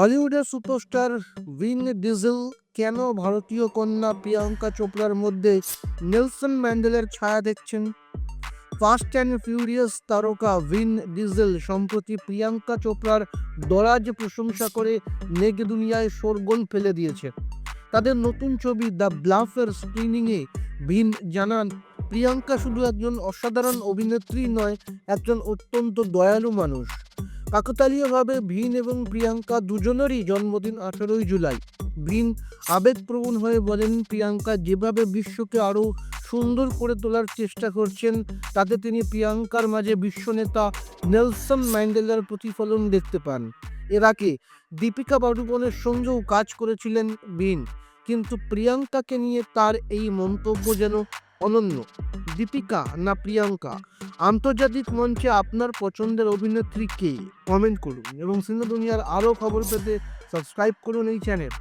হলিউডের সুপারস্টার ভিন ডিজেল কেন ভারতীয় কন্যা প্রিয়াঙ্কা চোপড়ার মধ্যে নেলসন ম্যান্ডেলের ছায়া দেখছেন? ফাস্ট অ্যান্ড ফিউরিয়াস তারকা ভিন ডিজেল সম্প্রতি প্রিয়াঙ্কা চোপড়ার দরাজ প্রশংসা করে নেগ দুনিয়ায় সরগোল ফেলে দিয়েছে। তাদের নতুন ছবি দ্য ব্লাফের স্ক্রিনিংয়ে ভিন জানান, প্রিয়াঙ্কা শুধু একজন অসাধারণ অভিনেত্রী নয়, একজন অত্যন্ত দয়ালু মানুষ। কাকতালীয়ভাবে ভিন এবং প্রিয়াঙ্কা দুজনেরই জন্মদিন আঠেরোই জুলাই। ভিন আবেগপ্রবণ হয়ে বলেন, প্রিয়াঙ্কা যেভাবে বিশ্বকে আরও সুন্দর করে তোলার চেষ্টা করছেন, তাতে তিনি প্রিয়াঙ্কার মাঝে বিশ্বনেতা নেলসন ম্যান্ডেলার প্রতিফলন দেখতে পান। এর আগে দীপিকা পাডুকোনের সঙ্গেও কাজ করেছিলেন বিন কিন্তু প্রিয়াঙ্কাকে নিয়ে তার এই মন্তব্য যেন অনন্য, দীপিকা না প্রিয়াঙ্কা? আন্তর্জাতিক মঞ্চে আপনার পছন্দের অভিনেত্রী কে? কমেন্ট করুন এবং সিনেমা দুনিয়ার আরও খবর পেতে সাবস্ক্রাইব করুন এই চ্যানেল